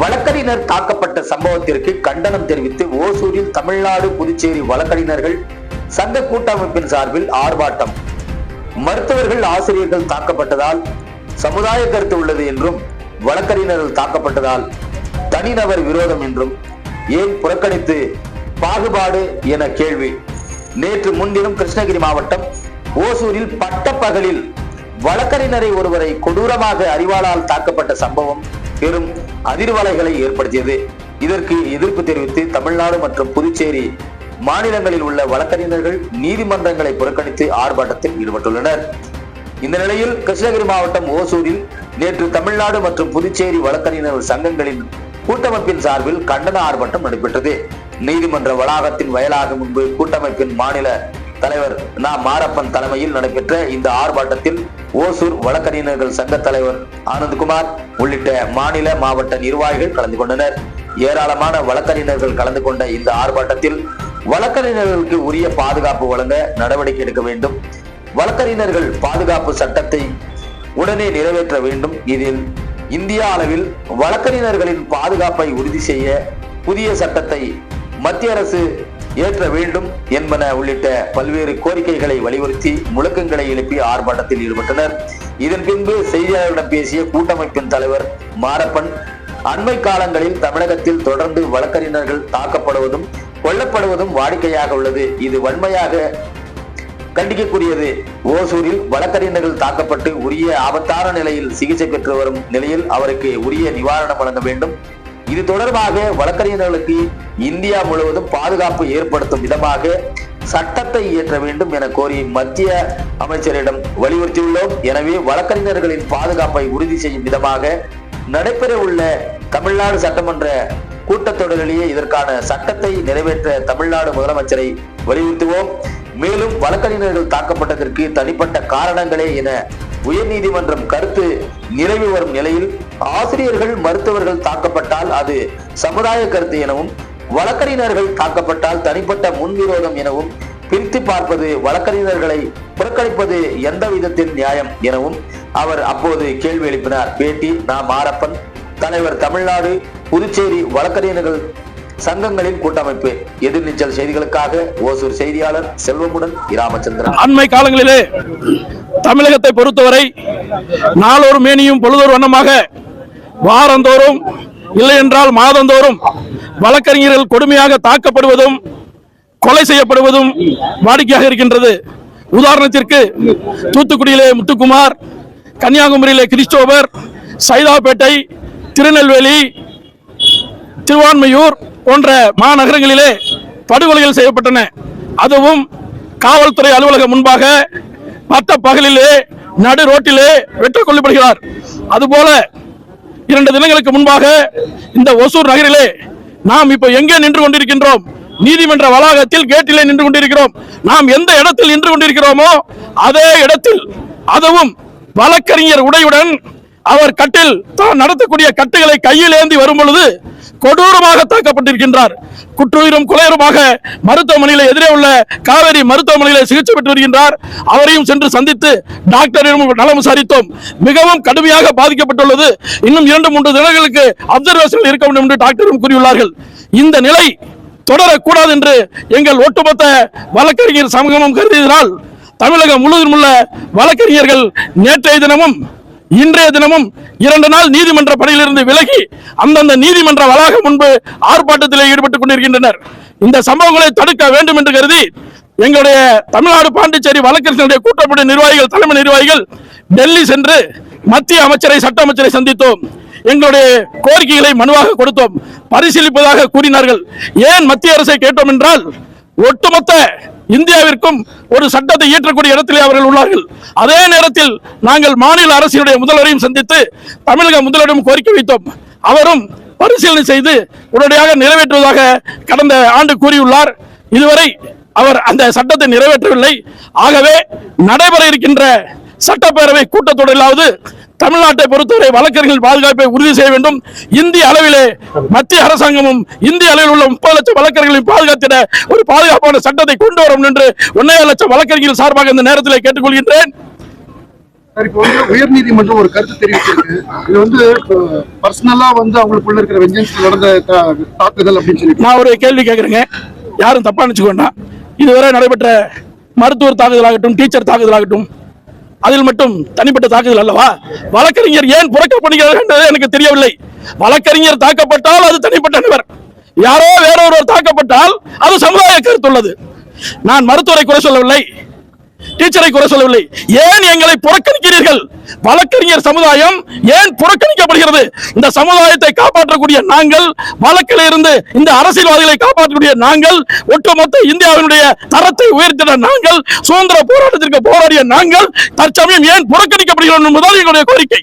வழக்கறிஞர் தாக்கப்பட்ட சம்பவத்திற்கு கண்டனம் தெரிவித்து ஓசூரில் தமிழ்நாடு புதுச்சேரி வழக்கறிஞர்கள் சங்க கூட்டமைப்பின் சார்பில் ஆர்ப்பாட்டம். மருத்துவர்கள் ஆசிரியர்கள் தாக்கப்பட்டதால் சமுதாய கருத்து உள்ளது என்றும் வழக்கறிஞர்கள் தாக்கப்பட்டதால் தனிநபர் விரோதம் என்றும் ஏன் புறக்கணித்து பாகுபாடு என கேள்வி. நேற்று முன்தினம் கிருஷ்ணகிரி மாவட்டம் ஓசூரில் பட்டப்பகலில் வழக்கறிஞரை ஒருவரை கொடூரமாக அறிவாளால் தாக்கப்பட்ட சம்பவம் பெரும் அதிர்வலைகளை ஏற்படுத்தியது. இதற்கு எதிர்ப்பு தெரிவித்து தமிழ்நாடு மற்றும் புதுச்சேரி மாநிலங்களில் உள்ள வழக்கறிஞர்கள் நீதிமன்றங்களை புறக்கணித்து ஆர்ப்பாட்டத்தில் ஈடுபட்டுள்ளனர். இந்த நிலையில் கிருஷ்ணகிரி மாவட்டம் ஓசூரில் நேற்று தமிழ்நாடு மற்றும் புதுச்சேரி வழக்கறிஞர்கள் சங்கங்களின் கூட்டமைப்பின் சார்பில் கண்டன ஆர்ப்பாட்டம் நடைபெற்றது. நீதிமன்ற வளாகத்தின் வயலாக முன்பு கூட்டமைப்பின் மாநில தலைவர் நா. மாரப்பன் தலைமையில் நடைபெற்ற இந்த ஆர்ப்பாட்டத்தில் ஓசூர் வழக்கறிஞர்கள் சங்க தலைவர் ஆனந்த்குமார் உள்ளிட்ட மாநில மாவட்ட நிர்வாகிகள் கலந்து கொண்டனர். ஏராளமான வழக்கறிஞர்கள் கலந்து கொண்ட இந்த ஆர்ப்பாட்டத்தில் வழக்கறிஞர்களுக்கு உரிய பாதுகாப்பு வழங்க நடவடிக்கை எடுக்க வேண்டும். வழக்கறிஞர்கள் பாதுகாப்பு சட்டத்தை உடனே நிறைவேற்ற வேண்டும். இதில் இந்தியா அளவில் வழக்கறிஞர்களின் பாதுகாப்பை உறுதி செய்ய புதிய சட்டத்தை மத்திய அரசு ஏற்ற வேண்டும் என்பன உள்ளிட்ட பல்வேறு கோரிக்கைகளை வலியுறுத்தி முழக்கங்களை எழுப்பி ஆர்ப்பாட்டத்தில் ஈடுபட்டனர். இதன் பின்பு செய்தியாளர்களிடம் பேசிய கூட்டமைப்பின் தலைவர் மாரப்பன் அண்மை காலங்களில் தமிழகத்தில் தொடர்ந்து வழக்கறிஞர்கள் தாக்கப்படுவதும் கொல்லப்படுவதும் வாடிக்கையாக உள்ளது. இது வன்மையாக கண்டிக்கக்கூடியது. ஓசூரில் வழக்கறிஞர்கள் தாக்கப்பட்டு உரிய ஆபத்தான நிலையில் சிகிச்சை பெற்று வரும் நிலையில் அவருக்கு உரிய நிவாரணம் வழங்க வேண்டும். இது தொடர்பாக வழக்கறிஞர்களுக்கு இந்தியா முழுவதும் பாதுகாப்பு ஏற்படுத்தும் விதமாக சட்டத்தை இயற்ற வேண்டும் என கோரி மத்திய அமைச்சரிடம் வலியுறுத்தியுள்ளோம். எனவே வழக்கறிஞர்களின் பாதுகாப்பை உறுதி செய்யும் விதமாக நடைபெற உள்ள தமிழ்நாடு சட்டமன்ற கூட்டத்தொடரிலேயே இதற்கான சட்டத்தை நிறைவேற்ற தமிழ்நாடு முதலமைச்சரை வலியுறுத்துவோம். மேலும் வழக்கறிஞர்கள் தாக்கப்பட்டதற்கு தனிப்பட்ட காரணங்களே என உயர்நீதிமன்றம் கருத்து நிறைவு வரும் நிலையில் ஆசிரியர்கள் மருத்துவர்கள் தாக்கப்பட்டால் அது சமுதாய கருத்து எனவும் வழக்கறிஞர்கள் தாக்கப்பட்டால் தனிப்பட்ட முன்விரோதம் எனவும் பிரித்து பார்ப்பது வழக்கறிஞர்களை புறக்கணிப்பது எந்த விதத்தில் நியாயம் எனவும் அவர் அப்போது கேள்வி எழுப்பினார். பேட்டி நா. மாரப்பன் தலைவர் தமிழ்நாடு புதுச்சேரி வழக்கறிஞர்கள் சங்கங்களின் கூட்டமைப்பு. எதிர்நீச்சல் செய்திகளுக்காக ஓசூர் செய்தியாளர் செல்வமுடன் ராமச்சந்திரன் அண்மை காலங்களிலே தமிழகத்தை பொறுத்தவரை நாளொரு மேனியும் பொழுதொரு வண்ணமாக வாரந்தோறும் இல்லை என்றால் மாதந்தோறும் வழக்கறிஞர்கள் கொடுமையாக தாக்கப்படுவதும் கொலை செய்யப்படுவதும் வாடிக்கையாக இருக்கின்றது. உதாரணத்திற்கு தூத்துக்குடியிலே முத்துக்குமார் கன்னியாகுமரியிலே கிறிஸ்டோபர் சைதாப்பேட்டை திருநெல்வேலி திருவான்மையூர் போன்ற மாநகரங்களிலே படுகொலைகள் செய்யப்பட்டன. அதுவும் காவல்துறை அலுவலகம் முன்பாக மற்ற பகலிலே நடு ரோட்டிலே வெற்றி கொள்ளப்படுகிறார் அதுபோல இரண்டு தினங்களுக்கு முன்பாக இந்த ஒசூர் நகரிலே நாம் இப்ப எங்கே நின்று கொண்டிருக்கின்றோம்? நீதிமன்ற வளாகத்தில் கேட்டிலே நின்று கொண்டிருக்கிறோம். நாம் எந்த இடத்தில் நின்று கொண்டிருக்கிறோமோ அதே இடத்தில் அதுவும் வழக்கறிஞர் உடையுடன் அவர் கட்டில் தான் நடத்தக்கூடிய கட்டுகளை கையில் ஏந்தி வரும் பொழுது கொடூரமாக தாக்கப்பட்டிருக்கின்றார். குற்றுயிரும் குலையருமாக மருத்துவமனையில் எதிரே உள்ள காவேரி மருத்துவமனையில் சிகிச்சை பெற்று வருகின்றார். அவரையும் சென்று சந்தித்து டாக்டரிடம் நலம் விசாரித்தோம். மிகவும் கடுமையாக பாதிக்கப்பட்டுள்ளது. இன்னும் இரண்டு மூன்று தினங்களுக்கு அப்சர்வேஷனில் இருக்க வேண்டும் என்று டாக்டரும் கூறியுள்ளார்கள். இந்த நிலை தொடரக்கூடாது என்று எங்கள் ஒட்டுமொத்த வழக்கறிஞர் சமூகமும் கருதியதனால் தமிழகம் முழுவதும் உள்ள வழக்கறிஞர்கள் நேற்றைய தினமும் இன்றைய தினமும் இரண்டு நாள் நீதிமன்ற பணியிலிருந்து விலகி அந்தந்த நீதிமன்ற வளாகம் முன்பு ஆர்ப்பாட்டத்தில் ஈடுபட்டுக் கொண்டிருக்கின்றனர். இந்த சம்பவங்களை தடுக்க வேண்டும் என்று கருதி எங்களுடைய தமிழ்நாடு பாண்டிச்சேரி வழக்கறிஞருடைய கூட்டப்பட்ட நிர்வாகிகள் தலைமை நிர்வாகிகள் டெல்லி சென்று மத்திய அமைச்சரை சட்ட அமைச்சரை சந்தித்தோம். எங்களுடைய கோரிக்கைகளை மனுவாக கொடுத்தோம். பரிசீலிப்பதாக கூறினார்கள். ஏன் மத்திய அரசை கேட்டோம் என்றால் ஒட்டுமொத்த இந்தியாவிற்கும் ஒரு சட்டத்தை இயற்றக்கூடிய இடத்திலே அவர்கள் உள்ளார்கள். அதே நேரத்தில் நாங்கள் மாநில அரசினுடைய முதல்வரையும் சந்தித்து தமிழக முதல்வரிடம் கோரிக்கை வைத்தோம். அவரும் பரிசீலனை செய்து உடனடியாக நிறைவேற்றுவதாக கடந்த ஆண்டு கூறியுள்ளார். இதுவரை அவர் அந்த சட்டத்தை நிறைவேற்றவில்லை. ஆகவே நடைபெற இருக்கின்ற சட்டப்பேரவை கூட்டத்தொடரிலாவது தமிழ்நாட்டை பொறுத்தவரை வழக்கறிஞர்கள் பாதுகாப்பை உறுதி செய்ய வேண்டும். இந்திய அளவிலே மத்திய அரசாங்கமும் இந்திய அளவில் உள்ள முப்பது லட்சம் வழக்கறிஞர்களையும் பாதுகாத்திட ஒரு பாதுகாப்பான சட்டத்தை கொண்டு வரும் என்று ஒன்னே லட்சம் வழக்கறிஞர்கள் சார்பாக இந்த நேரத்தில் கேட்டுக்கொள்கின்றேன். வந்து உயர்நீதிமன்றம் ஒரு கருத்து தெரிவிச்சிருக்கு. இது வந்து பர்சனலா வந்து அவங்களுக்குள்ள இருக்கிற வெஞ்சன்ஸ் நடந்த தாக்குதல் அப்படின்னு சொல்லி நான் ஒரு கேள்வி கேட்குறேங்க யாரும் தப்பா நினைச்சுக்க வேண்டாம் இதுவரை நடைபெற்ற மருத்துவர் தாக்குதலாகட்டும் டீச்சர் தாக்குதலாகட்டும் அதில் மட்டும் தனிப்பட்ட தாக்குதல் அல்லவா? வழக்கறிஞர் ஏன் புறக்கப்படுகிறார் என்பது எனக்கு தெரியவில்லை. வழக்கறிஞர் தாக்கப்பட்டால் அது தனிப்பட்ட நபர். யாரோ வேறொருவர் தாக்கப்பட்டால் அது சமுதாய கருத்துள்ளது நான் மருத்துவரை குறை சொல்லவில்லை. டீச்சரை குறை சொல்லவில்லை. ஏன் எங்களை புறக்கணிக்கிறீர்கள்? வழக்கறிஞர் சமுதாயம் ஏன் புறக்கணிக்கப்படுகிறது? இந்த சமுதாயத்தை காப்பாற்றக்கூடிய நாங்கள் வழக்கில் இருந்து இந்த அரசியல்வாதிகளை காப்பாற்றக்கூடிய நாங்கள் ஒட்டுமொத்த இந்தியாவினுடைய தரத்தை உயர்த்தின நாங்கள் சுதந்திர போராட்டத்திற்கு போராடிய நாங்கள் தற்சமயம் ஏன் புறக்கணிக்கப்படுகிறோம் என்பதுதான் எங்களுடைய கோரிக்கை.